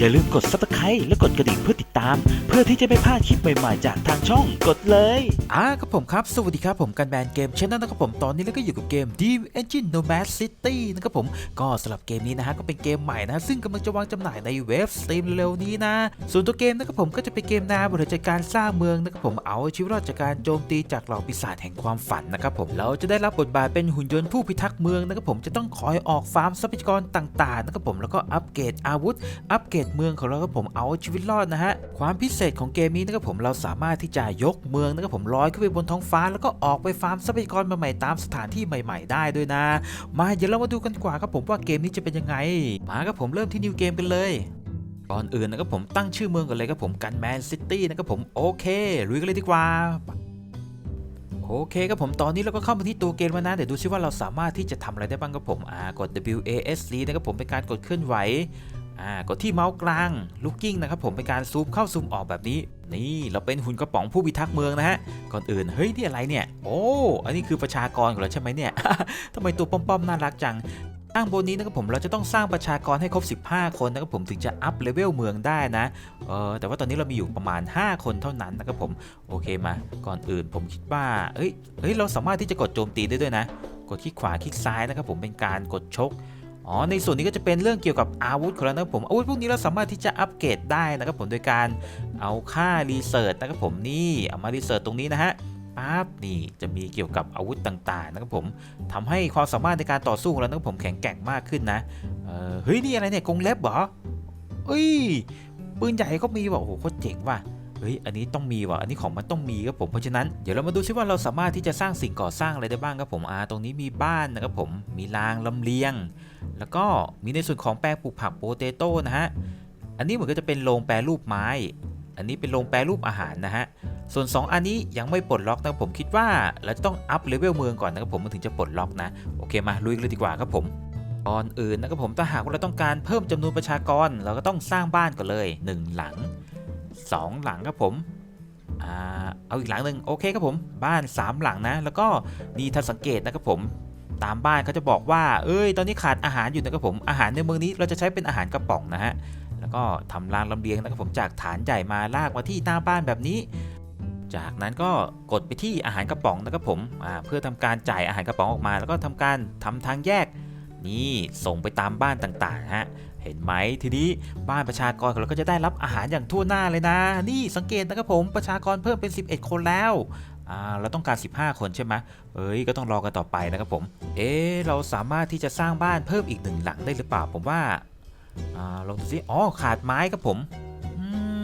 อย่าลืมกด subscribe และกดกระดิ่งเพื่อติดตาม เพื่อที่จะไม่พลาดคลิปใหม่ๆ จากทางช่องกดเลยอ่าครับผมครับ สวัสดีครับผมกันแบนเกมช n น l นะครับผมตอนนี้เราก็อยู่กับเกม Dream Engine Nomad City นะครับผมก็สำหรับเกมนี้นะฮะก็เป็นเกมใหม่นะ ซึ่งกำลังจะวางจำหน่ายในเว็บสตรีมเร็วนี้นะส่วนตัวเกมนะครับผมก็จะเป็นเกมแนวบริหารจัดการสร้างเมืองนะครับผมเอาชีวิตรอดจากการโจมตีจากเหล่าปีศาจแห่งความฝันนะครับผมเราจะได้รับบทบาทเป็นหุ่นยนต์ผู้พิทักษ์เมืองนะครับผมจะต้องคอยออกฟาร์มทรัพยากรต่างๆนะครับผมแล้วก็อัปเกรดอาวุธอัปเกรดเมืองของเราครับผมเอาชีวิตรอดนะฮะความพิเศษของเกมนี้นะครับผมเราสามารถที่จะยกเมืองนะครับผมลอยขึ้นไปบนท้องฟ้า แล้วก็ออกไปฟาร์มทรัพยากรใหม่ๆตามสถานที่ใหม่ ๆ ได้ด้วยนะ มาเดี๋ยวเรามาดูกันกว่าครับผมว่าเกมนี้จะเป็นยังไง มาครับผมเริ่มที่นิวเกมกันเลยก่อนอื่นนะครับผมตั้งชื่อเมืองก่อนเลยครับผมกันแมนซิตี้นะครับผมโอเคลุยกันเลยดีกว่าโอเคครับผมตอนนี้เราก็เข้ามาที่ตัวเกมแล้วนะเดี๋ยวดูซิว่าเราสามารถที่จะทำอะไรได้บ้างครับผมอ่ากด W A S D นะครับผมเป็นการกดเคลื่อนไหว อ่ากดที่เมาส์กลางลูกกิ้งนะครับผมเป็นการซูมเข้าซูมออกแบบนี้ นี่เราเป็นหุ่นกระป๋องผู้พิทักษ์เมืองนะฮะก่อนอื่นเฮ้ยนี่อะไรเนี่ย โอ้อันนี้คือประชากรของเราใช่ไหมเนี่ยทำไมตัวป้อมๆน่ารักจังข้งบนนี้นะครับผมเราจะต้องสร้างประชากรให้ครบ 15 คนนะครับผมถึงจะอัพเลเวลเมืองได้นะเออแต่ว่าตอนนี้เรามีอยู่ประมาณ 5 คนเท่านั้นนะครับผมโอเคมา ก่อนอื่นผมคิดว่าเอ้ยเฮ้ยเราสามารถที่จะกดโจมตีได้ด้วยนะ กดคลิกขวาคลิกซ้ายนะครับผมเป็นการกดชก อ๋อในส่วนนี้ก็จะเป็นเรื่องเกี่ยวกับอาวุธของเรานะครับผมอาวุธพวกนี้เราสามารถที่จะอัปเกรดได้นะครับผมโดยการเอาค่ารีเสิร์ชนะครับผมนี่เอามารีเสิร์ชตรงนี้นะฮะปั๊บนี่จะมีเกี่ยวกับอาวุธต่างๆนะครับผมทำให้ความสามารถในการต่อสู้ของเรานะครับผมแข็งแกร่งมากขึ้นนะเออเฮ้ยนี่อะไรเนี่ยกรงเล็บเหรอเอ้ยปืนใหญ่ก็มีว่ะโอ้โหโคตรเจ๋งว่ะเฮ้ย อันนี้ต้องมีว่ะ อันนี้ของมันต้องมีครับผม เพราะฉะนั้นเดี๋ยวเรามาดูซิว่าเราสามารถที่จะสร้างสิ่งก่อสร้างอะไรได้บ้างครับผม อ่า ตรงนี้มีบ้านนะครับผม มีรางลำเลียง แล้วก็มีในส่วนของแปลงปลูกผักโปเตโต้นะฮะ อันนี้เหมือนก็จะเป็นโรงแปรรูปไม้ อันนี้เป็นโรงแปรรูปอาหารนะฮะ ส่วน 2 อันนี้ยังไม่ปลดล็อกนะครับผมคิดว่าเราจะต้องอัพเลเวลเมืองก่อนนะครับผมมันถึงจะปลดล็อกนะ โอเคมาลุยกันเลยดีกว่าครับผมก่อนอื่นนะครับผมถ้าหากว่าเราต้องการเพิ่มจำนวนประชากร เราก็ต้องสร้างบ้านก่อนเลย 1 หลัง 2 หลังครับผมอเอาอีกหลังหนึ่งโอเคครับผมบ้าน 3 หลังนะ แล้วก็นี่ถ้าสังเกตนะครับผม ตามบ้านเขาจะบอกว่า เอ้ย ตอนนี้ขาดอาหารอยู่นะครับผม อาหารในเมืองนี้เราจะใช้เป็นอาหารกระป๋องนะฮะ แล้วก็ทำรางลำเลียงนะครับผมจากฐานใหญ่มาลากมาที่หน้าบ้านแบบนี้ จากนั้นก็กดไปที่อาหารกระป๋องนะครับผมเพื่อทำการจ่ายอาหารกระป๋องออกมา แล้วก็ทำการทำทางแยก นี่ส่งไปตามบ้านต่างๆฮะเห็นไหมทีนี้บ้านประชากรของเราก็จะได้รับอาหารอย่างทั่วหน้าเลยนะ นี่สังเกตนะครับผมประชากรเพิ่มเป็น 11 คนแล้ว เราต้องการ 15 คนใช่ไหมเอ้ย ก็ต้องรอกันต่อไปนะครับผม เอ๊ะเราสามารถที่จะสร้างบ้านเพิ่มอีกหนึ่งหลังได้หรือเปล่า ผมว่าอ่าลองดูสิอ๋อ ขาดไม้ครับผม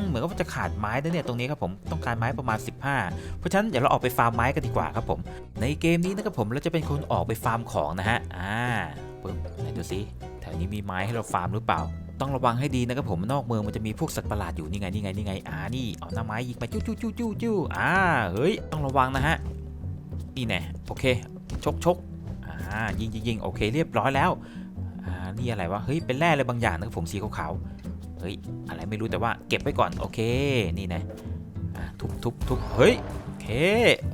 เหมือนกับว่าจะขาดไม้นะเนี่ยตรงนี้ครับผมต้องการไม้ประมาณ 15 เพราะฉะนั้นเดี๋ยวเราออกไปฟาร์มไม้กันดีกว่าครับผม ในเกมนี้นะครับผมเราจะเป็นคนออกไปฟาร์มของนะฮะ อ่าปึ๊บไหนดูสิแถวนี้มีไม้ให้เราฟาร์มหรือเปล่า ต้องระวังให้ดีนะครับผมนอกเมืองมันจะมีพวกสัตว์ประหลาดอยู่นี่ไงนี่ไงนี่ไงอ่านี่เอาหน้าไม้ยิงไปจู้จู้จู้จู้จู้อ่าเฮ้ยต้องระวังนะฮะนี่แน่โอเคชกชกอ่ายิงยิงโอเคเรียบร้อยแล้วอ่านี่อะไรวะเฮ้ยเป็นแร่อะไรบางอย่างนะครับผมสีขาวๆเฮ้ยอะไรไม่รู้แต่ว่าเก็บไว้ก่อนโอเคนี่นะอ่ทุบทุบทุบเฮ้ยโอเค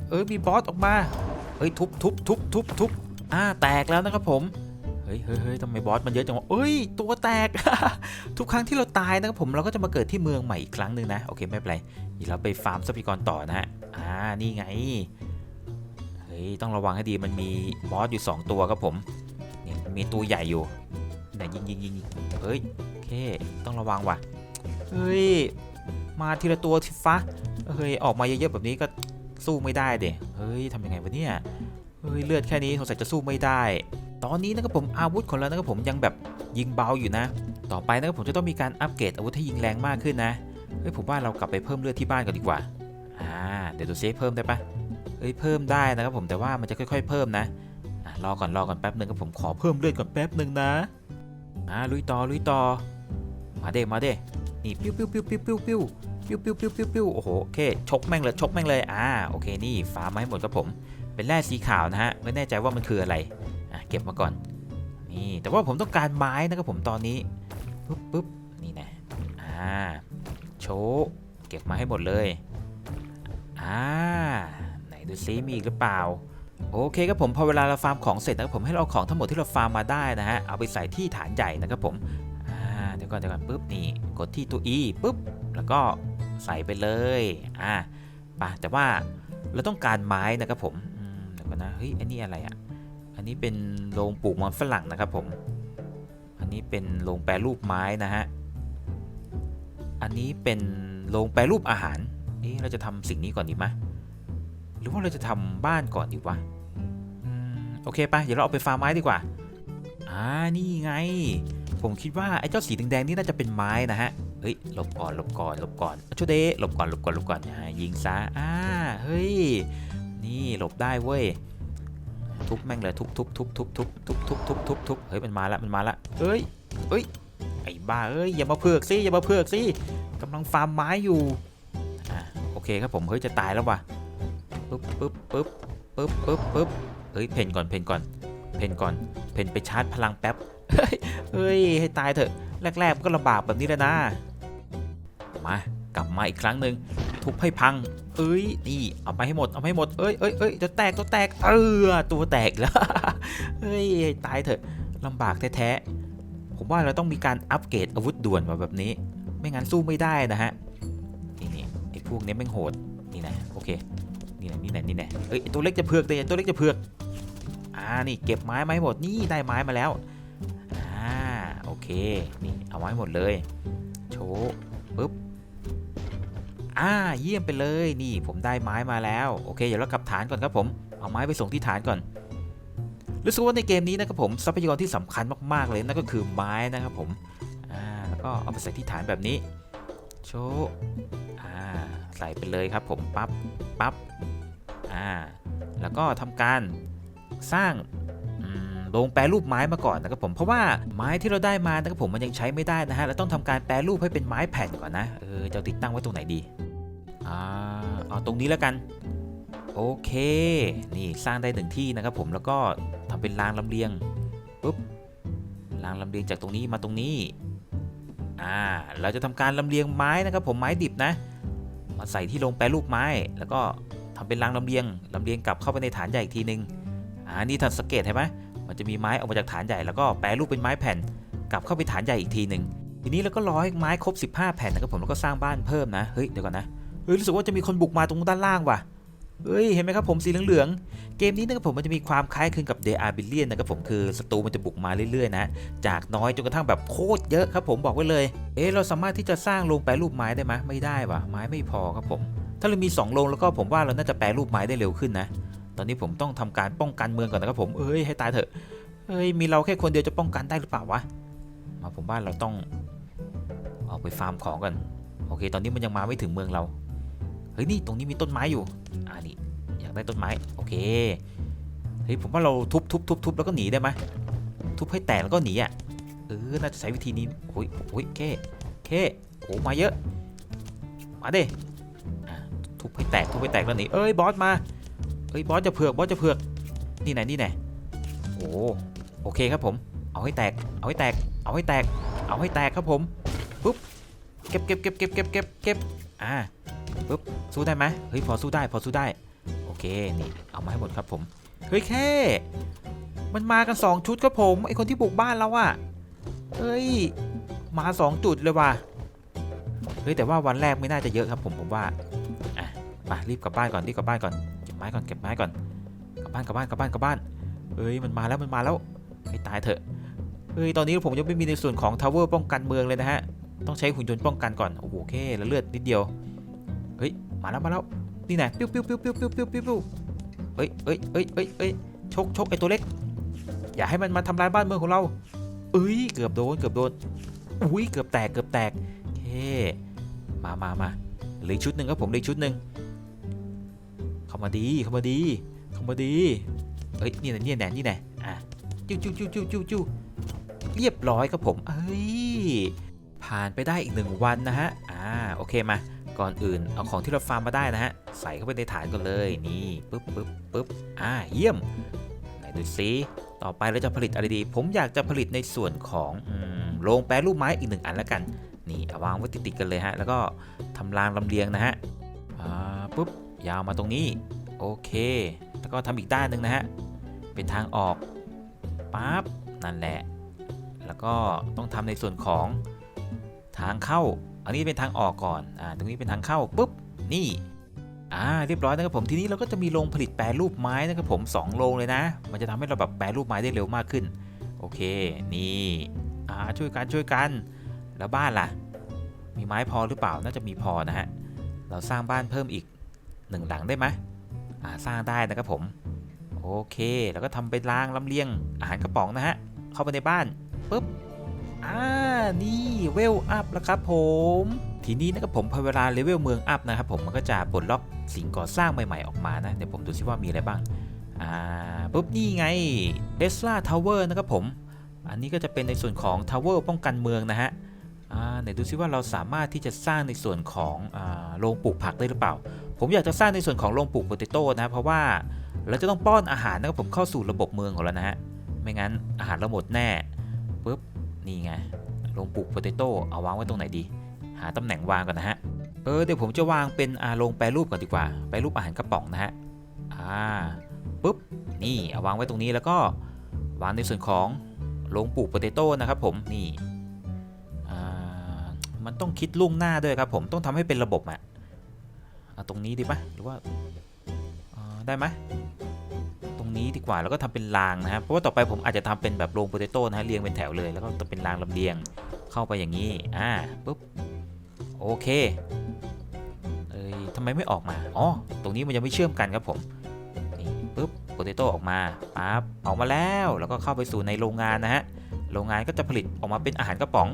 เอ้ยมีบอสออกมาเฮ้ยทุบทุบทุบทุบทุบอ่าแตกแล้วนะครับผม ฮ้ยเฮ้ยเฮ้ยทำไมบอสมันเยอะจังวะเอ้ย ตัวแตก ทุกครั้งที่เราตายนะครับผมเราก็จะมาเกิดที่เมืองใหม่อีกครั้งหนึ่งนะ โอเคไม่เป็นไรเดี๋ยวเราไปฟาร์มทรัพยากรต่อนะฮะ อ่า นี่ไง เฮ้ย ต้องระวังให้ดี มันมีบอสอยู่ 2 ตัวครับผม เนี่ยมีตัวใหญ่อยู่ไหนยิงยิงยิงยิงเฮ้ย โอเค ต้องระวังว่ะ เฮ้ย มาทีละตัวทีฟ้าเฮ้ย ออกมาเยอะๆแบบนี้ก็สู้ไม่ได้เด็เฮ้ยทำยังไงวะเนี่ย เฮ้ย เลือดแค่นี้สงสัยจะสู้ไม่ได้ ตอนนี้นะครับผมอาวุธของเรานะครับผมยังแบบยิงเบาอยู่นะ ต่อไปนะครับผมจะต้องมีการอัปเกรดอาวุธให้ยิงแรงมากขึ้นนะเฮ้ยผมว่าเรากลับไปเพิ่มเลือดที่บ้านก่อนดีกว่าอ่าเดี๋ยวดูซิเพิ่มได้ปะเฮ้ยเพิ่มได้นะครับผมแต่ว่ามันจะค่อยๆ เพิ่มนะอะรอก่อนรอก่อนแป๊บหนึ่งครับผมขอเพิ่มเลือดก่อนแป๊บหนึ่งนะอ่าลุยต่อลุยต่อมาเด้มาเด้นี่ปิ้วปิ้วปิ้วปิ้วปิ้วปิ้วปิ้วปิ้วปิ้วปิ้วปิ้วโอ้โหโอเคชกแม่งเลยชกแม่งเลยอ่าโอเคนี่ฟ้ามาให้หมดครับผม เป็นแร่สีขาวนะฮะไม่แน่ใจว่ามันคืออะไร อะเก็บมาก่อน นี่แต่ว่าผมต้องการไม้นะครับผมตอนนี้ปึ๊บปึ๊บนี่นะอ่าโชว์เก็บมาให้หมดเลยอ่าไหนดูซิมีอีกหรือเปล่าโอเคครับผมพอเวลาเราฟาร์มของเสร็จนะครับผมให้เราเอาของทั้งหมดที่เราฟาร์มมาได้นะฮะเอาไปใส่ที่ฐานใหญ่นะครับผมอ่าเดี๋ยวก่อนเดี๋ยวก่อนปุ๊บนี่กดที่ตัว E ปุ๊บแล้วก็ใส่ไปเลยอ่าไปแต่ว่าเราต้องการไม้นะครับผมอืมเดี๋ยวก่อนนะเฮ้ยอันนี้อะไรอะ อันนี้เป็นโรงปลูกมันฝรั่งนะครับผม อันนี้เป็นโรงแปรรูปไม้นะฮะ อันนี้เป็นโรงแปรรูปอาหารเอ๊ะเราจะทำสิ่งนี้ก่อนดีไหมหรือว่าเราจะทำบ้านก่อนดีวะอโอเคไปเดี๋ยวเราเอาไปฟาร์มไม้ดีกว่า อ่า นี่ไง ผมคิดว่าไอ้เจ้าสีแดงๆนี่น่าจะเป็นไม้นะฮะ เฮ้ย หลบก่อนหลบก่อนหลบก่อนช่วยเดหลบก่อนหลบก่อนหลบก่อนอ่ายิงซะ อ่า เฮ้ย นี่หลบได้เว้ย ทุบแม่งเลยทุบทุบทุบทุบทุบทุบทุบทุบทุบทุบเฮ้ยมันมาละมันมาละเฮ้ยเฮ้ยไอ้บ้าเอ้ยอย่ามาเผือกสิอย่ามาเผือกสิกำลังฟาร์มไม้อยู่อ่าโอเคครับผมเฮ้ยจะตายแล้วว่ะปึ๊บปึ๊บปึ๊บปึ๊บปึ๊บปึ๊บเฮ้ยเพนก่อนเพนก่อนเพนก่อนเพนไปชาร์จพลังแป๊บเฮ้ยเฮ้ยให้ตายเถอะแรกๆมันก็ลำบากแบบนี้แล้วนะมากลับมาอีกครั้งหนึ่ง ทุบให้พัง เอ้ย นี่เอาไปให้หมด เอาไปให้หมด เอ้ยเอ้ยเอ้ยจะแตกตัวแตก เออ ตัวแตกแล้ว เฮ้ย ตายเถอะลำบากแท้ๆ ผมว่าเราต้องมีการอัปเกรดอาวุธด่วนมาแบบนี้ ไม่งั้นสู้ไม่ได้นะฮะ นี่นี่ไอ้พวกนี้แม่งโหด นี่นะโอเค นี่นะนี่นะนี่นะเอ้ยตัวเล็กจะเผือกเลยตัวเล็กจะเผือก อ่า นี่เก็บไม้มาให้หมด นี่ได้ไม้มาแล้ว อ่า โอเค นี่เอาไว้หมดเลย โชว์ อ่าเยี่ยมไปเลยนี่ผมได้ไม้มาแล้วโอเคเดี๋ยวเรากลับฐานก่อนครับผมเอาไม้ไปส่งที่ฐานก่อนรู้สึกว่าในเกมนี้นะครับผมทรัพยากรที่สำคัญมากๆเลยนั่นก็คือไม้นะครับผมอ่าแล้วก็เอาไปใส่ที่ฐานแบบนี้โชว์อ่าใส่ไปเลยครับผมปั๊บปั๊บอ่าแล้วก็ทำการสร้างอืมโรงแปรรูปไม้มาก่อนนะครับผมเพราะว่าไม้ที่เราได้มานะครับผมมันยังใช้ไม่ได้นะฮะเราต้องทำการแปรรูปให้เป็นไม้แผ่นก่อนนะเออจะติดตั้งไว้ตรงไหนดี อ่าเอาตรงนี้แล้วกัน โอเค นี่สร้างได้หนึ่งที่นะครับผมแล้วก็ทำเป็นรางลำเลียงปุ๊บรางลำเลียงจากตรงนี้มาตรงนี้อ่าเราจะทำการลำเลียงไม้นะครับผมไม้ดิบนะ มาใส่ที่โรงแปรรูปไม้ แล้วก็ทำเป็นรางลำเลียงลำเลียงกลับเข้าไปในฐานใหญ่อีกทีนึงอ่านี่ถ้าสังเกตเห็นไหมมันจะมีไม้ออกมาจากฐานใหญ่แล้วก็แปรรูปเป็นไม้แผ่น กลับเข้าไปฐานใหญ่อีกทีหนึ่งทีนี้เราก็รอให้ไม้ครบ 15 แผ่นนะครับผมแล้วก็สร้างบ้านเพิ่มนะ เฮ้ยเดี๋ยวก่อนนะ ฮ้ยรู้สึกว่าจะมีคนบุกมาตรงด้านล่างว่ะเฮ้ยเห็นไหมครับผมสีเหลืองๆเกมนี้นะครับผมมันจะมีความคล้ายคลึงกับ The a r b i l i o n นะครับผมคือศัตรูมันจะบุกมาเรื่อยๆนะจากน้อยจนกระทั่งแบบโคตรเยอะครับผมบอกไว้เลย เอ๊ะเราสามารถที่จะสร้างโรงแปรรูปไม้ได้ไหมไม่ได้ว่ะไม้ไม่พอครับผม ถ้าเรามี2โรงแล้วก็ผมว่าเราน่าจะแปรรูปไม้ได้เร็วขึ้นนะ ตอนนี้ผมต้องทำการป้องกันเมืองก่อนนะครับผมเอ้ยให้ตายเถอะเฮ้ยมีเราแค่คนเดียวจะป้องกันได้หรือเปล่าวะมาผมว่าเราต้องออกไปฟาร์มของกันโอเค ตอนนี้มันยังมาไม่ถึงเมืองเรา เฮ้ยนี่ตรงนี้มีต้นไม้อยู่อ่านี่อยากได้ต้นไม้โอเคเฮ้ยผมว่าเราทุบทุบทุบทุบแล้วก็หนีได้ไหมทุบให้แตกแล้วก็หนีอะเออน่าจะใช้วิธีนี้โอ้ยโอ้ยเคเคโอ้มาเยอะมาเด้ทุบให้แตกทุบให้แตกแล้วหนีเอ้ยบอสมาเอ้ยบอสจะเผือกบอสจะเผือกนี่ไหนนี่ไหนโอ้โอเคครับผม เอาให้แตก เอาให้แตก เอาให้แตก เอาให้แตกครับผมปุ๊บเก็บเก็บเก็บเก็บเก็บเก็บเก็บอ่า ปุ๊บสู้ได้ไหมเฮ้ยพอสู้ได้พอสู้ได้ โอเคนี่เอามาให้หมดครับผมเฮ้ยแค่ มันมากัน 2 ชุดครับผมไอคนที่บุกบ้านเราอะเฮ้ยมา2จุดเลยว่ะเฮ้ยแต่ว่าวันแรกไม่น่าจะเยอะครับผมผมว่าอะมารีบกลับบ้านก่อนรีบกลับบ้านก่อนเก็บไม้ก่อนเก็บไม้ก่อนกลับบ้านกลับบ้านกลับบ้านกลับบ้านเฮ้ยมันมาแล้วมันมาแล้วให้ตายเถอะเฮ้ยตอนนี้ผมยังไม่มีในส่วนของทาวเวอร์ป้องกันเมืองเลยนะฮะต้องใช้หุ่นยนต์ป้องกันก่อนโอ้โหเคแล้วเลือดนิดเดียว เฮ้ย มาแล้วมาแล้ว นี่ไงปิ้วปิ้วปิ้วปิ้วปิ้วปิ้วปิ้วปิ้วเอ้ยเอ้ยเอ้ยเอ้ยเอ้ยชกชกไอตัวเล็ก อย่าให้มันมาทำลายบ้านเมืองของเรา เอ้ย เกือบโดน เกือบโดน อุ้ย เกือบแตก เกือบแตกเฮ้มามามาเหลือชุดหนึ่งครับผมเหลือชุดหนึ่งเข้ามาดีเข้ามาดีเข้ามาดีเอ้ย นี่นะนี่แน่นี่แน่อะจิ้วจิ้วจิ้วจิ้วจิ้วจิ้วเรียบร้อยครับผมเอ้ย ผ่านไปได้อีกหนึ่งวันนะฮะ อ่า โอเคมา ก่อนอื่นเอาของที่เราฟาร์มมาได้นะฮะ ใส่เข้าไปในฐานก่อนเลย นี่ปึ๊บปึ๊บปึ๊บอ่า เยี่ยม ไหนดูซิ ต่อไปเราจะผลิตอะไรดี ผมอยากจะผลิตในส่วนของโรงแปรรูปไม้อีกหนึ่งอันแล้วกัน นี่เอาวางไว้ติดๆกันเลยฮะ แล้วก็ทำรางลำเลียงนะฮะ อ่าปุ๊บ ยาวมาตรงนี้ โอเค แล้วก็ทำอีกด้านหนึ่งนะฮะ เป็นทางออกปั๊บ นั่นแหละ แล้วก็ต้องทำในส่วนของทางเข้า อันนี้เป็นทางออกก่อน อ่า ตรงนี้เป็นทางเข้าปุ๊บ นี่ อ่า เรียบร้อยนะครับผม ทีนี้เราก็จะมีโรงผลิตแปรรูปไม้นะครับผมสองโรงเลยนะ มันจะทำให้เราแบบแปรรูปไม้ได้เร็วมากขึ้น โอเค นี่ อ่า ช่วยกันช่วยกัน แล้วบ้านล่ะ มีไม้พอหรือเปล่า น่าจะมีพอนะฮะ เราสร้างบ้านเพิ่มอีกหนึ่งหลังได้ไหมอ่า สร้างได้นะครับผม โอเค แล้วก็ทำเป็นรางลำเลียงอาหารกระป๋องนะฮะ เข้าไปในบ้านปุ๊บ อ่านี่เวลอัพแล้วครับผมทีนี้นะครับผมพอเวลาเลเวลเมืองอัพนะครับผมมันก็จะปลดล็อกสิ่งก่อสร้างใหม่ ๆ ออกมานะเดี๋ยวผมดูซิว่ามีอะไรบ้างอ่าปุ๊บนี่ไง Tesla Tower นะครับผมอันนี้ก็จะเป็นในส่วนของ Tower ป้องกันเมืองนะฮะอ่าเดี๋ยวดูซิว่าเราสามารถที่จะสร้างในส่วนของอ่าโรงปลูกผักได้หรือเปล่า ผมอยากจะสร้างในส่วนของโรงปลูกโปเตโต้นะเพราะว่าเราจะต้องป้อนอาหารนะครับผมเข้าสู่ระบบเมืองของเรานะฮะไม่งั้นอาหารเราหมดแน่ นี่ไงโรงปลูกโปเตโต้เอาวางไว้ตรงไหนดี หาตำแหน่งวางก่อนนะฮะ เออเดี๋ยวผมจะวางเป็นอาโรงแปรรูปก่อนดีกว่าแปรรูปอาหารกระป๋องนะฮะ อ่าปุ๊บ นี่เอาวางไว้ตรงนี้แล้วก็วางในส่วนของโรงปลูกโปเตโต้นะครับผม นี่ อ่า มันต้องคิดล่วงหน้าด้วยครับผมต้องทำให้เป็นระบบอะเอาตรงนี้ดีปะหรือว่าได้ไหม นี้ดีกว่าแล้วก็ทำเป็นรางนะฮะเพราะว่าต่อไปผมอาจจะทำเป็นแบบโรงโปเตโต้นะฮะเรียงเป็นแถวเลยแล้วก็เป็นรางลำเลียงเข้าไปอย่างนี้อ่าปุ๊บโอเคเอ้ยทำไมไม่ออกมาอ๋อตรงนี้มันยังไม่เชื่อมกันครับผมนี่ปุ๊บโปเตโต้ออกมาปั๊บออกมาแล้วแล้วก็เข้าไปสู่ในโรงงานนะฮะโรงงานก็จะผลิตออกมาเป็นอาหารกระป๋อง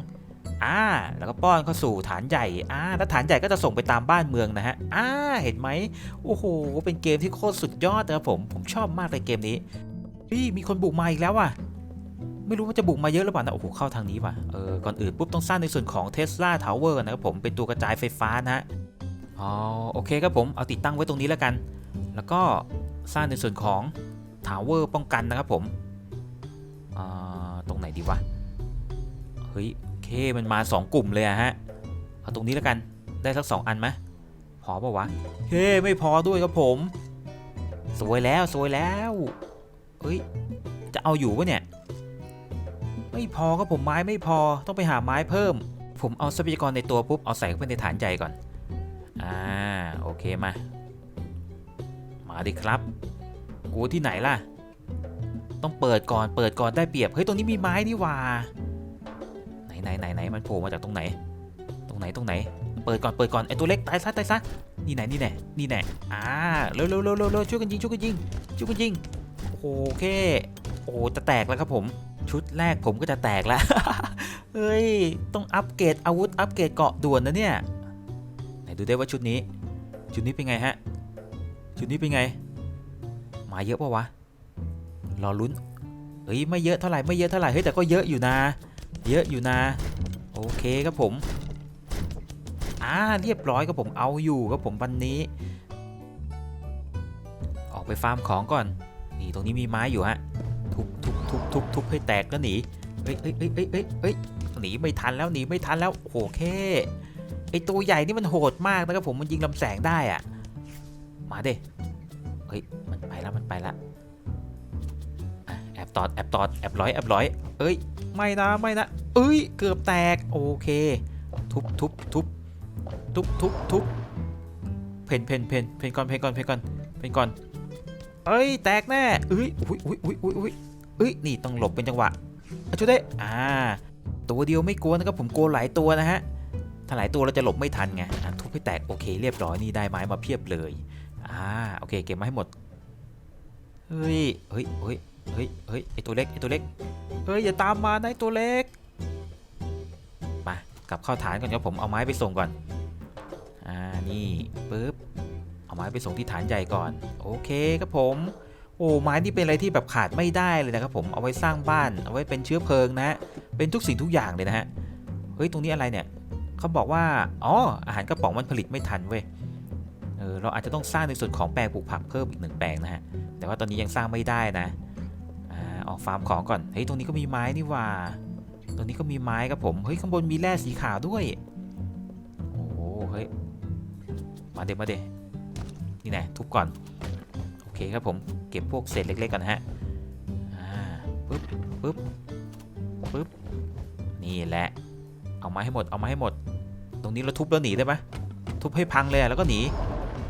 อ่าแล้วก็ป้อนเข้าสู่ฐานใหญ่อ่าแล้วฐานใหญ่ก็จะส่งไปตามบ้านเมืองนะฮะอ่าเห็นไหมโอ้โหเป็นเกมที่โคตรสุดยอดนะครับผมผมชอบมากเลยเกมนี้พี่มีคนบุกมาอีกแล้วว่ะไม่รู้ว่าจะบุกมาเยอะหรือเปล่านะโอ้โหเข้าทางนี้ว่ะเออก่อนอื่นปุ๊บต้องสร้างในส่วนของ Tesla Tower นะครับผมเป็นตัวกระจายไฟฟ้านะฮะอ๋อโอเคครับผมเอาติดตั้งไว้ตรงนี้แล้วกัน แล้วก็สร้างในส่วนของ Tower ป้องกันนะครับผมอ่าตรงไหนดีวะ เฮ้ย เคมันมา 2 กลุ่มเลยอะฮะ เอาตรงนี้แล้วกันได้สัก 2 อันไหมพอปะวะเฮ้ไม่พอด้วยครับผม สวยแล้วสวยแล้วเฮ้ยจะเอาอยู่ปะเนี่ย ไม่พอครับผมไม้ไม่พอต้องไปหาไม้เพิ่ม ผมเอาทรัพยากรในตัวปุ๊บเอาใส่เข้าไปในฐานใจก่อนอ่าโอเคมา มาดิครับ กูที่ไหนล่ะ ต้องเปิดก่อนเปิดก่อนได้เปรียบ เฮ้ยตรงนี้มีไม้นี่ว่า ไหนไหนไหนไหนมันโผล่มาจากตรงไหน ตรงไหนตรงไหน เปิดก่อนเปิดก่อนไอตัวเล็กตายซะตายซะนี่ไหนนี่แน่นี่แน่อ่าเร็วเร็วเร็วเร็วเร็วช่วยกันยิงช่วยกันยิงช่วยกันยิงโอเคโอ้จะแตกแล้วครับผม ชุดแรกผมก็จะแตกแล้วเฮ้ยต้องอัปเกรดอาวุธอัปเกรดเกาะด่วนนะเนี่ยไหนดูได้ว่าชุดนี้ ชุดนี้เป็นไงฮะชุดนี้เป็นไง มาเยอะปะวะรอลุ้นเฮ้ยไม่เยอะเท่าไหร่ไม่เยอะเท่าไหร่เฮ้ยแต่ก็เยอะอยู่นะ เยอะอยู่นะ โอเคครับผม อ่าเรียบร้อยครับผมเอาอยู่ครับผมวันนี้ ออกไปฟาร์มของก่อน นี่ตรงนี้มีไม้อยู่ฮะ ทุบทุบทุบทุบทุบให้แตกแล้วหนีเฮ้ยเฮ้ยเฮ้ยเฮ้ยเฮ้ยเฮ้ยหนีไม่ทันแล้วหนีไม่ทันแล้วโอ้โหแค่ไอตัวใหญ่นี่มันโหดมากนะครับผมมันยิงลำแสงได้อะมาเด้เฮ้ยมันไปแล้วมันไปแล้วอะแอบตอดแอบตอดแอบร้อยแอบร้อยเอ้ย ไม่นะไม่นะเอ้ยเกือบแตกโอเค ทุบทุบทุบทุบทุบทุบเพนเพนเพนเพนก่อนเพนก่อนเพนก่อนเพนก่อนเอ้ยแตกแน่เอ้ยอุ้ยอุ้ยอุ้ยอุ้ยอุ้ยเอ้ยนี่ต้องหลบเป็นจังหวะช่วยได้อ่า ตัวเดียวไม่กลัวนะครับผมกลัวหลายตัวนะฮะถ้าหลายตัวเราจะหลบไม่ทันไงทุบให้แตกโอเคเรียบร้อยนี่ได้ไม้มาเพียบเลยอ่าโอเคเก็บมาให้หมดเฮ้ยเฮ้ยเฮ้ยเฮ้ยเฮ้ยไอตัวเล็กไอตัวเล็ก เฮ้ยอย่าตามมานะไอตัวเล็กมากลับเข้าฐานก่อนครับผมเอาไม้ไปส่งก่อนอ่านี่ปึ๊บเอาไม้ไปส่งที่ฐานใหญ่ก่อน โอเคครับผมโอ้ไม้นี่เป็นอะไรที่แบบขาดไม่ได้เลยนะครับผมเอาไว้สร้างบ้านเอาไว้เป็นเชื้อเพลิงนะฮะเป็นทุกสิ่งทุกอย่างเลยนะฮะเฮ้ยตรงนี้อะไรเนี่ยเขาบอกว่าอ๋ออาหารกระป๋องมันผลิตไม่ทันเว้ยเออเราอาจจะต้องสร้างในส่วนของแปลงปลูกผักเพิ่มอีกหนึ่งแปลงนะฮะแต่ว่าตอนนี้ยังสร้างไม่ได้นะ อ่าอกฟาร์มของก่อน เฮ้ย ตรงนี้ก็มีไม้นี่ว่า ตรงนี้ก็มีไม้ครับผม เฮ้ย ข้างบนมีแร่สีขาวด้วย โอ้โห เฮ้ย มาเดี๋ยวมาเดี๋ยวนี่แน่ทุบก่อน โอเคครับผม เก็บพวกเศษเล็กๆก่อนนะฮะ อ่า ปึ๊บ ปึ๊บ ปึ๊บ นี่แหละ เอาเอาไม้ให้หมด เอาไม้ให้หมด ตรงนี้เราทุบแล้วหนีได้ไหมทุบให้พังเลยแล้วก็หนี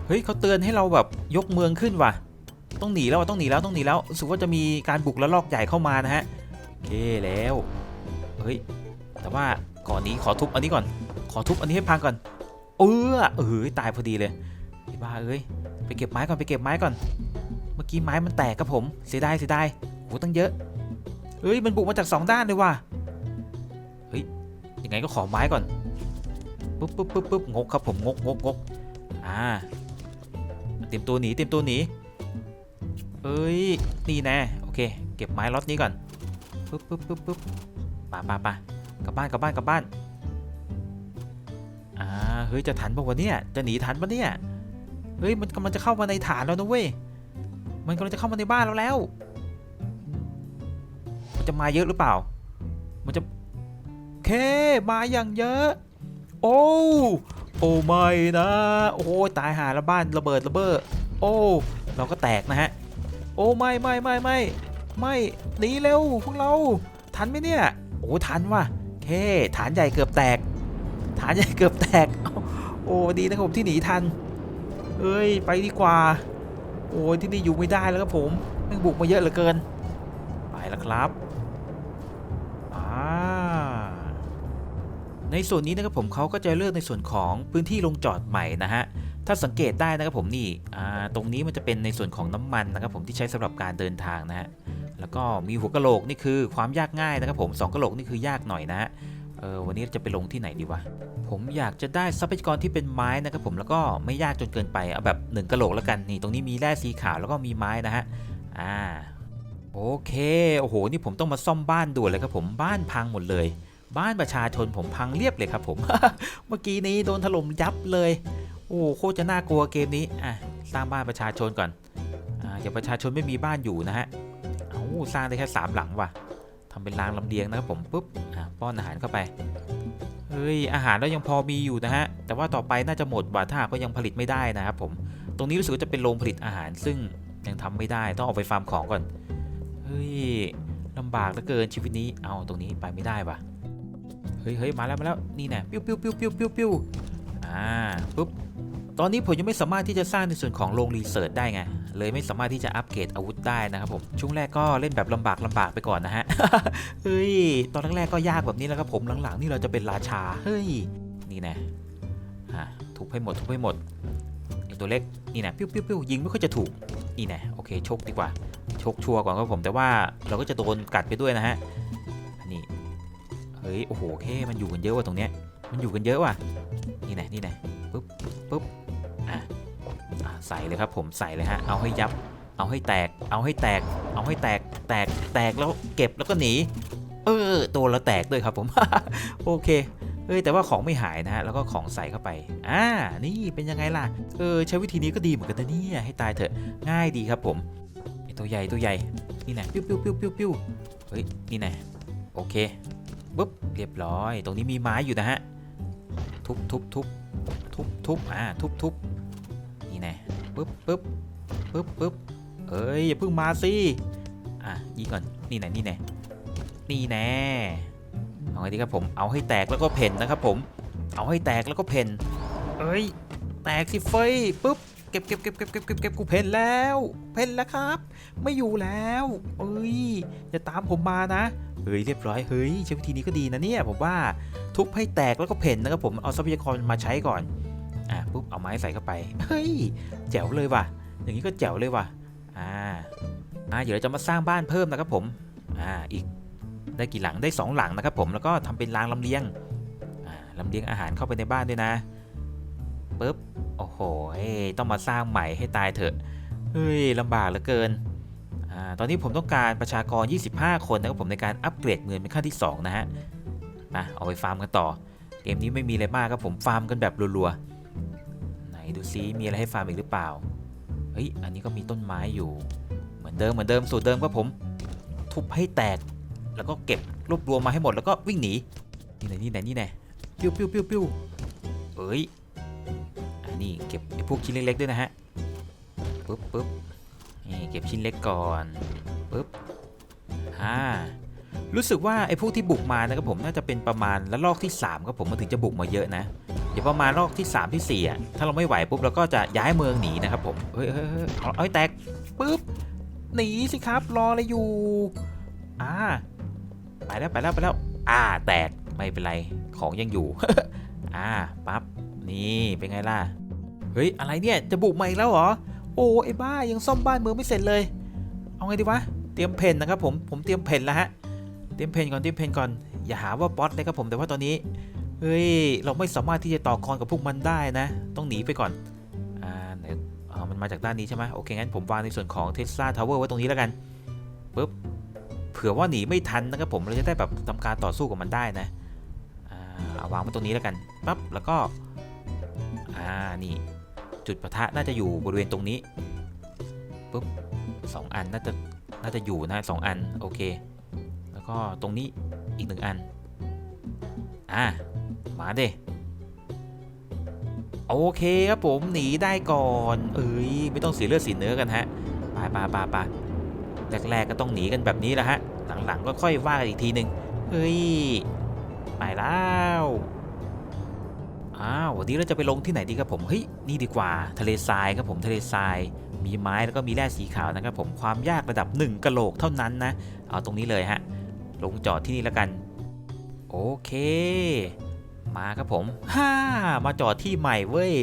เฮ้ยเขาเตือนให้เราแบบยกเมืองขึ้นว่ะ ต้องหนีแล้วต้องหนีแล้วต้องหนีแล้วรู้สึกว่าจะมีการบุกและลอกใหญ่เข้ามานะฮะโอเคแล้วเฮ้ยแต่ว่าก่อนนี้ขอทุบอันนี้ก่อน ขอทุบอันนี้ให้พังก่อน เออเออตายพอดีเลยไอ้บ้าเอ้ยไปเก็บไม้ก่อนไปเก็บไม้ก่อน เมื่อกี้ไม้มันแตกครับผมเสียดายเสียดายโหตั้งเยอะเฮ้ยมันบุกมาจากสองด้านเลยว่ะเฮ้ยยังไงก็ขอไม้ก่อนปุ๊บปุ๊บปุ๊บปุ๊บงกครับผมงกงกงกอ่าเตรียมตัวหนีเตรียมตัวหนี เอ้ย นี่แน่โอเค เก็บไม้ล็อตนี้ก่อนปุ๊บปุ๊บปุ๊บปุ๊บป่าป่าป่ากลับบ้านกลับบ้านกลับบ้าน อ่า เฮ้ย จะทันปะวะเนี่ย จะหนีทันปะเนี่ย เฮ้ย มันกำลังจะเข้ามาในฐานแล้วนะเว้ย มันกำลังจะเข้ามาในบ้านเราแล้ว มันจะมาเยอะหรือเปล่า มันจะเค มาอย่างเยอะ โอ้ โอ้ไม่นะ โอ้ตายหาแล้วบ้านระเบิดระเบ้อ โอ้ เราก็แตกนะฮะ โอ้ไม่ไม่ไม่ไม่ไม่หนีเร็วพวกเราทันไหมเนี่ยโอ้ทันว่ะเคฐานใหญ่เกือบแตก ฐานใหญ่เกือบแตก โอ้ดีนะครับผมที่หนีทันเอ้ยไปดีกว่า โอ้ยที่นี่อยู่ไม่ได้แล้วครับผมแม่งบุกมาเยอะเหลือเกิน ไปแล้วครับในส่วนนี้นะครับผมเขาก็จะเลือกในส่วนของพื้นที่ลงจอดใหม่นะฮะ ถ้าสังเกตได้นะครับผมนี่ตรงนี้มันจะเป็นในส่วนของน้ำมันนะครับผมที่ใช้สำหรับการเดินทางนะฮะแล้วก็มีหัวกะโหลกนี่คือความยากง่ายนะครับผมสองกะโหลกนี่คือยากหน่อยนะฮะเออวันนี้จะไปลงที่ไหนดีวะ ผมอยากจะได้ทรัพยากรที่เป็นไม้นะครับผมแล้วก็ไม่ยากจนเกินไปเอาแบบหนึ่งกะโหลกแล้วกันนี่ตรงนี้มีแร่สีขาวแล้วก็มีไม้นะฮะอ่าโอเคโอ้โหนี่ผมต้องมาซ่อมบ้านด่วนเลยครับผมบ้านพังหมดเลย บ้านประชาชนผมพังเรียบเลยครับผม เมื่อกี้นี้โดนถล่มยับเลย โอ้โคตรจะน่ากลัวเกมนี้อะสร้างบ้านประชาชนก่อนอ่าอย่าประชาชนไม่มีบ้านอยู่นะฮะเอาสร้างได้แค่สามหลังว่ะทำเป็นรางลำเลียงนะครับผมปุ๊บอะป้อนอาหารเข้าไปเฮ้ยอาหารเรายังพอมีอยู่นะฮะแต่ว่าต่อไปน่าจะหมดว่ะถ้ากว่ายังผลิตไม่ได้นะครับผมตรงนี้รู้สึกว่าจะเป็นโรงผลิตอาหารซึ่งยังทำไม่ได้ต้องออกไปฟาร์มของก่อนเฮ้ยลำบากเหลือเกินชีวิตนี้เอาตรงนี้ไปไม่ได้ว่ะเฮ้ยเฮ้ยมาแล้วมาแล้วนี่แน่ปิ้วปิ้วปิ้วปิ้วปิ้วปิ้วอ่าปุ๊บ ตอนนี้ผมยังไม่สามารถที่จะสร้างในส่วนของโรงรีเสิร์ชได้ไง เลยไม่สามารถที่จะอัปเกรดอาวุธได้นะครับผมช่วงแรกก็เล่นแบบลำบากลำบากไปก่อนนะฮะเฮ้ยตอนแรกๆก็ยากแบบนี้แล้วครับผมหลังๆ นี่เราจะเป็นราชาเฮ้ยนี่นะอะทุบให้หมดทุบให้หมดไอตัวเล็กนี่นะปิ้วปิ้วปิ้วยิงไม่ค่อยจะถูกนี่นะโอเคชกดีกว่าชกชัวร์ก่อนครับผมแต่ว่าเราก็จะโดนกัดไปด้วยนะฮะอันนี้เฮ้ยโอ้โหโอเคมันอยู่กันเยอะว่ะตรงเนี้ยมันอยู่กันเยอะว่ะนี่นะนี่นะปุ๊บปุ๊บ ใส่เลยครับผมใส่เลยฮะ เอาให้ยับ เอาให้แตก เอาให้แตก เอาให้แตก แตก แตกแล้วเก็บแล้วก็หนี เออ ตัวเราแตกด้วยครับผม โอเค เอ้ยแต่ว่าของไม่หายนะฮะ แล้วก็ของใส่เข้าไป อ่า นี่เป็นยังไงล่ะ เออใช้วิธีนี้ก็ดีเหมือนกันนะเนี่ย ให้ตายเถอะ ง่ายดีครับผม ตัวใหญ่ตัวใหญ่ นี่นะปิ้วปิ้วปิ้วปิ้วปิ้วเฮ้ย นี่นะโอเคปุ๊บ เรียบร้อย ตรงนี้มีไม้อยู่นะฮะ ทุบทุบทุบทุบทุบอ่า ทุบทุบ ปึ๊บปึ๊บปึ๊บปึ๊บเอ้ยอย่าเพิ่งมาสิอะยิงก่อนนี่แน่นี่แน่นี่แน่เอาไงดีครับผมเอาให้แตกแล้วก็เพ่นนะครับผมเอาให้แตกแล้วก็เพ่นเอ้ยแตกสิเฟยปึ๊บเก็บเก็บเก็บเก็บเก็บเก็บเก็บกูเพ่นแล้ว เพ่นแล้วครับ ไม่อยู่แล้วเอ้ยอย่าตามผมมานะเฮ้ยเรียบร้อยเฮ้ยใช้วิธีนี้ก็ดีนะเนี่ยผมว่าทุบให้แตกแล้วก็เพ่นนะครับผมเอาทรัพยากรมาใช้ก่อน อะปุ๊บเอาไม้ใส่เข้าไป เฮ้ย แจ๋วเลยว่ะ อย่างนี้ก็แจ๋วเลยว่ะ อ่า อ่า เดี๋ยวเราจะมาสร้างบ้านเพิ่มนะครับผม อ่า อีกได้กี่หลังได้สองหลังนะครับผม แล้วก็ทำเป็นรางลำเลียง อ่าลำเลียงอาหารเข้าไปในบ้านด้วยนะปุ๊บ โอ้โห ต้องมาสร้างใหม่ให้ตายเถอะ เฮ้ยลำบากเหลือเกิน อ่า ตอนนี้ผมต้องการประชากร 25 คนนะครับผมในการอัปเกรดเงินเป็นขั้นที่2นะฮะมาเอาไปฟาร์มกันต่อ เกมนี้ไม่มีอะไรมากครับผม ฟาร์มกันแบบรัวๆ ดูซิมีอะไรให้ฟาร์มอีกหรือเปล่า เฮ้ย อันนี้ก็มีต้นไม้อยู่ เหมือนเดิมเหมือนเดิมสูตรเดิมครับผม ทุบให้แตก แล้วก็เก็บรวบรวมมาให้หมดแล้วก็วิ่งหนี นี่ไหนนี่ไหนนี่ไหนปิ้วปิ้วปิ้วปิ้วเอ้ย อันนี้เก็บไอ้พวกชิ้นเล็กๆด้วยนะฮะ ปึ๊บปึ๊บนี่เก็บชิ้นเล็กก่อน ปึ๊บอ่ารู้สึกว่าไอ้พวกที่บุกมานะครับผมน่าจะเป็นประมาณละลอกที่ 3 ครับผมมันถึงจะบุกมาเยอะนะ ดี๋ยวประมาณลอกที่ 3 ที่ 4อะถ้าเราไม่ไหวปุ๊บเราก็จะย้ายเมืองหนีนะครับผมเฮ้ยเฮ้ยเฮ้ยเอาเอาให้แตกปุ๊บหนีสิครับรออะไรอยู่อ่าไปแล้วไปแล้วไปแล้ว อ่าแตกไม่เป็นไรของยังอยู่ อ่าปั๊บนี่เป็นไงล่ะเฮ้ยอะไรเนี่ยจะบุกมาอีกแล้วเหรอโอ้ไอ้บ้ายังซ่อมบ้านเมืองไม่เสร็จเลย เอาไงดีวะเตรียมเพนนะครับผมผมเตรียมเพนแล้วฮะเตรียมเพนก่อนเตรียมเพนก่อนอย่าหาว่าป๊อตเลยครับผมแต่ว่าตอนนี้ เฮ้ย เราไม่สามารถที่จะต่อกรกับพวกมันได้นะ ต้องหนีไปก่อน อ่าไหนอ๋อมันมาจากด้านนี้ใช่ไหมโอเค งั้นผมวางในส่วนของ Tesla Tower ไว้ตรงนี้แล้วกันปุ๊บ เผื่อว่าหนีไม่ทันนะครับผมเราจะได้แบบทำการต่อสู้กับมันได้นะ อ่าเอาวางไว้ตรงนี้แล้วกัน ปั๊บ แล้วก็ อ่า นี่ จุดปะทะน่าจะอยู่บริเวณตรงนี้ปุ๊บสองอันน่าจะ น่าจะอยู่นะสองอัน โอเค แล้วก็ตรงนี้อีกหนึ่งอัน อะ มาเด้โอเคครับผมหนีได้ก่อน เอ้ยไม่ต้องเสียเลือดเสียเนื้อกันฮะไปไปไปไปแรกๆก็ต้องหนีกันแบบนี้แหละฮะ หลังๆก็ค่อยว่ากันอีกทีหนึ่งเฮ้ยไปแล้วอ้าววันนี้เราจะไปลงที่ไหนดีครับผมเฮ้ยนี่ดีกว่าทะเลทรายครับผมทะเลทราย มีไม้แล้วก็มีแร่สีขาวนะครับผมความยากระดับ1กะโหลกเท่านั้นนะเอาตรงนี้เลยฮะลงจอดที่นี่แล้วกัน โอเค มาครับผมฮ่ามาจอดที่ใหม่เว้ย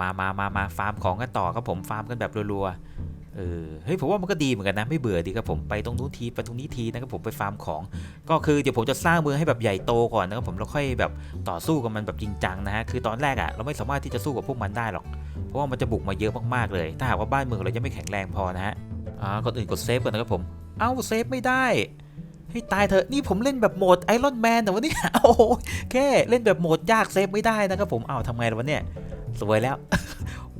มามามามาฟาร์มของกันต่อครับผมฟาร์มกันแบบรัวๆเออเฮ้ยผมว่ามันก็ดีเหมือนกันนะไม่เบื่อดีครับผมไปตรงนู้นทีไปตรงนี้ทีนะครับผมไปฟาร์มของ ก็คือเดี๋ยวผมจะสร้างเมืองให้แบบใหญ่โตก่อนนะครับผมแล้วค่อยแบบต่อสู้กับมันแบบจริงจังนะฮะคือตอนแรกอะ่ะเราไม่สามารถที่จะสู้กับพวกมันได้หรอก เพราะว่ามันจะบุกมาเยอะมากๆเลย ถ้าหากว่าบ้านเมืองเรายังไม่แข็งแรงพอนะฮะอ่าก่อนอื่นกดเซฟก่อนนะครับผม เอ้าเซฟไม่ได้ ให้ตายเถอะนี่ผมเล่นแบบโหมดไอรอนแมนแต่ว่านี่โอ้โหแค่เล่นแบบโหมดยากเซฟไม่ได้นะครับผมอ้าวทำไงล่ะวะเนี่ยสวยแล้ว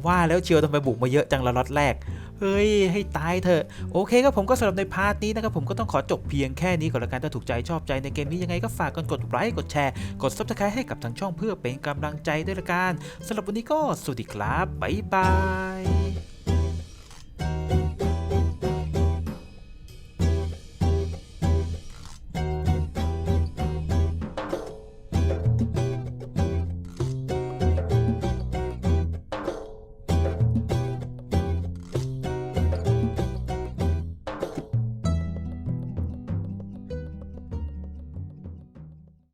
ว่าแล้วเชียวทำไมบุกมาเยอะจังละล็อตแรกเฮ้ย ให้ตายเถอะ โอเคครับผมก็สำหรับในพาร์ทนี้นะครับผมก็ต้องขอจบเพียงแค่นี้ก่อนละกันถ้าถูกใจชอบใจในเกมนี้ยังไงก็ฝากกันกดไลค์กดแชร์ กด subscribe ให้กับทางช่องเพื่อเป็นกำลังใจด้วยละกันสำหรับวันนี้ก็สวัสดีครับ บ๊ายบาย